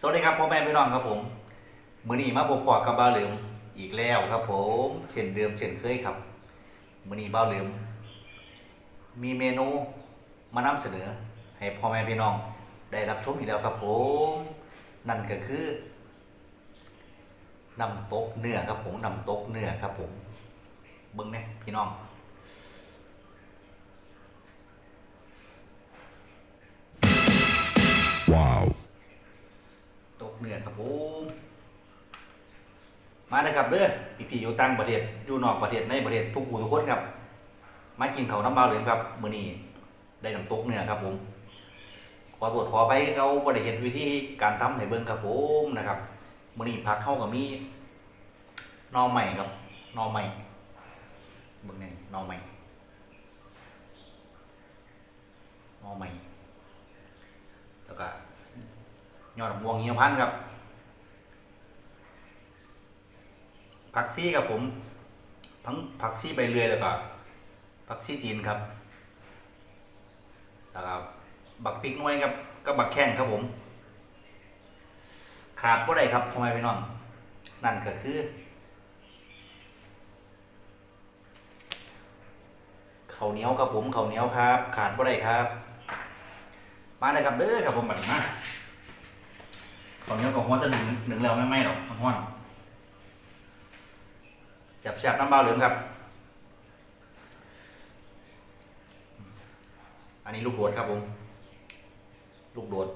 สวัสดีครับพ่อแม่พี่น้องครับผม มื้อนี้มาพบปะกับบ้าเหลิมอีกแล้วครับผม เช่นเดิมเช่นเคยครับ มื้อนี้บ้าเหลิมมีเมนูมานำเสนอ ให้พ่อแม่พี่น้องได้รับชมอีกแล้วครับผม นั่นก็คือน้ำตกเนื้อครับผมน้ำตกเนื้อครับผมเบิ่งแหน่พี่น้อง Wow. ตก เหนือครับผมมาเลยครับเด้อพี่ๆอยู่ต่างประเทศอยู่นอกประเทศในประเทศทุกผู้ทุกคนครับ มากินเขาน้ำเบาเหลืองครับมื้อนี้ได้น้ำตกเนื้อครับผม ขอตรวจขอไปเขาบริเห็นวิธีการทำให้เบิ่งครับผมนะครับมื้อนี้พักเข้ากับมีนอใหม่ครับนอใหม่เบิ่งนี่นอใหม่หนอใหม่ แล้วก็ ยอดม่วงเหี่ยพันธ์ครับ ผักซี่ครับผมทั้งผักซี่ใบเลื่อยแล้วก็ผักซี่จีนครับแล้วก็บักพริกน้วยครับก็บักแข้งครับผม ขาดบ่ได้ครับทำไมพี่น้องนั่นก็คือข้าวเหนียวครับผมข้าวเหนียวครับ ขาดบ่ได้ครับ มาเลยครับเด้อครับผมบัดนี้มา ข้าวเหนียวกับหัวจะหนึ่งหนึ่งแล้วไม่ไหม้หรอกมันห้อนแซ่บๆน้ำเบาเหลืองครับ อันนี้ลูกโดดครับผม ลูกโดด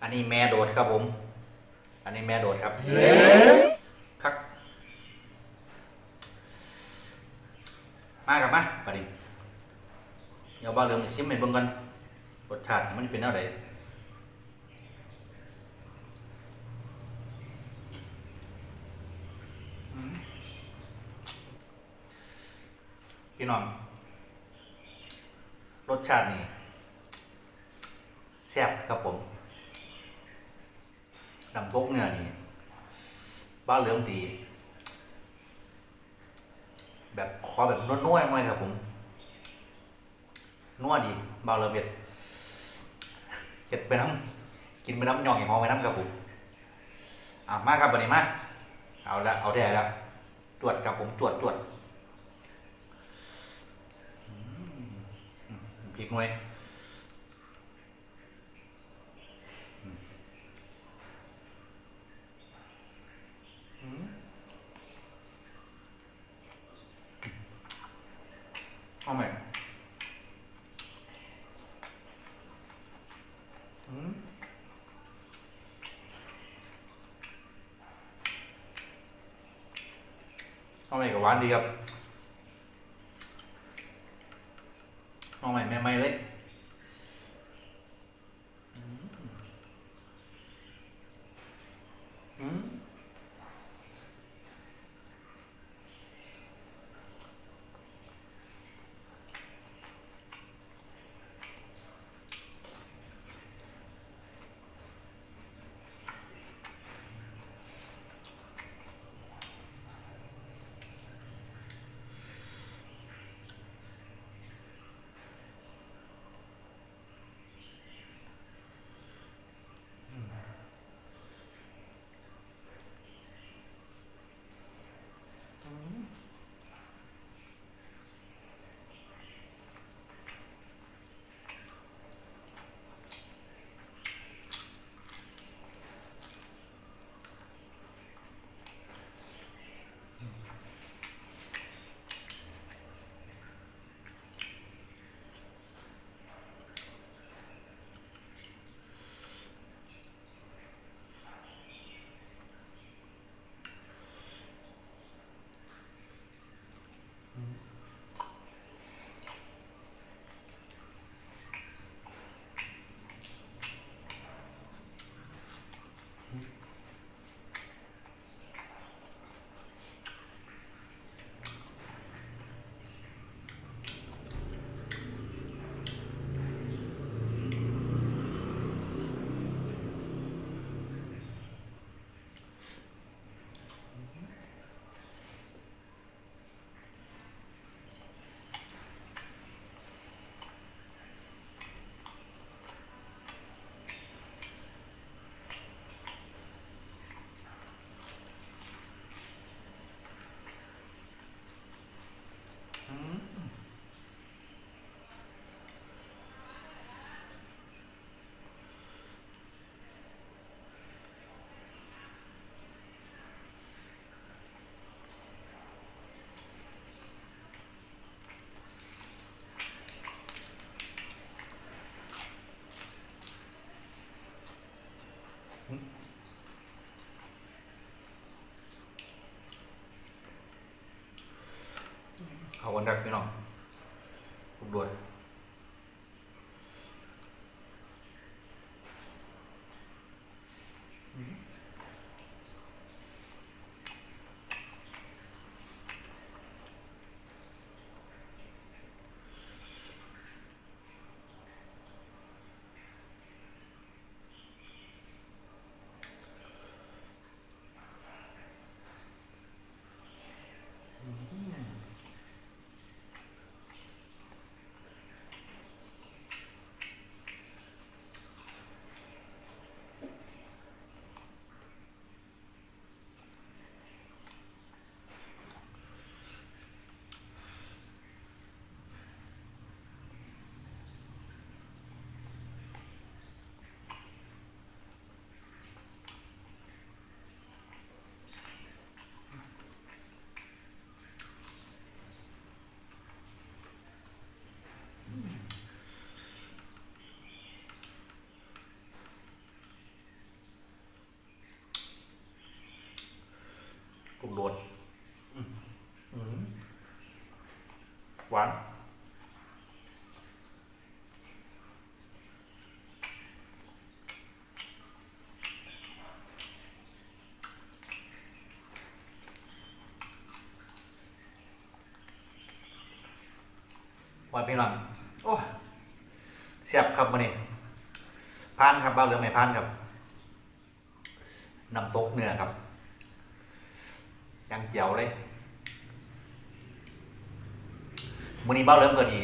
อันนี้แม่โดดครับผม อันนี้แม่โดดครับครับมากับมาปดิเดี๋ยวบ้าเรืองชิมให้เบิ่งกันรสชาติมันเป็นอะไร พี่น้อง รสชาตินี่แซ่บครับผมน้ำตกเนื้อนี่บ้านเหลืองดี แบบคอแบบนุ่มๆมากครับผมนัวดีเบาเลยเบ็ดเห็ดไปน้ำกินไปน้ำหยองอย่างหอมไปน้ำครับผมอะมาครับวันนี้มาเอาละเอาได้แล้วจวดครับผมจวดจวดอืม พริกหน่วยอืมอืมเอาไหม อืมเอาใหม่กับหวา นดีครับเอาใหม่แม่ไม่เลย วานพี่น้องโอ้เสียบครับมันนี่พานครับบ้าเหลืองไม่พานครับน้ำตกเนื้อครับยังเจียวเลยมือนี้เบ้าเริ่มก็ดี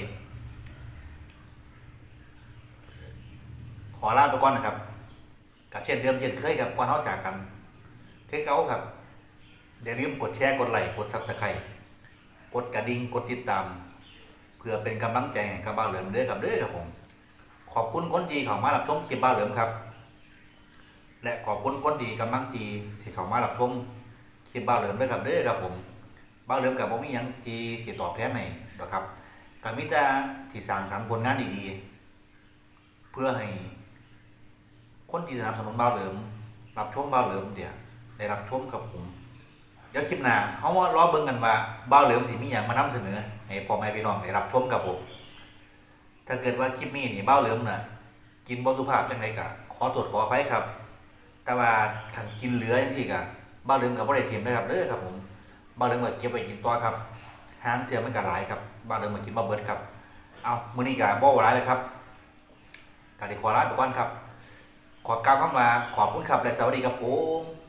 ขอลาไปก่อนนะครับกับเช่นเดิมเช่นเคยกับก่อนเท่าจากกันเคยเก้าครับอย่าลืมกดแชร์กดไลค์กดซับสไครต์กดกระดิ่งกดติดตาม เพื่อเป็นกำลังใจให้กับบ้าเหลิมเด้อครับเด้อครับผม ขอบคุณคนดีเขามารับชมคลิปบ้าเหลิมครับ และขอบคุณคนดีกำลังดีที่เขามารับชมคลิปบ้าเหลิมด้วยครับเด้อครับผมบ้าเหลิมกับบ่มีหยังที่สิตอบแทนให้ดอกครับก็มีแต่ที่สร้างสรรค์ผลงานดีๆเพื่อให้คนที่สนับสนุนบ้าเหลิมรับชมบ้าเหลิมเดี๋ยวได้รับชมกับผม เดี๋ยวคลิปหน้าเฮามารอเบิ่งกันว่าบ้าเหลิมสิมีหยังมานำเสนอให้พ่อแม่พี่น้องได้รับชมกับผมถ้าเกิดว่าคลิปนี้นี่บ้าเหลิมน่ะ กินบ่สุภาพจังไดก็ขอตรวจขออภัยครับ แต่ว่าคันกินเหลือจังซี่ก็บ้านเรือนกับบ่ได้เทียมนะครับเด้อครับผมบ้านเรือนก็เก็บไว้กินต่อครับหางเทียมมันก็หลายครับบ้านเรือนมากินบ่เบิดครับ เอามื้อนี้ก็บ่หลายเลยครับก็ได้ขอลาไปก่อนครับ ขอกล่าวคำว่าขอบคุณครับและสวัสดีครับผม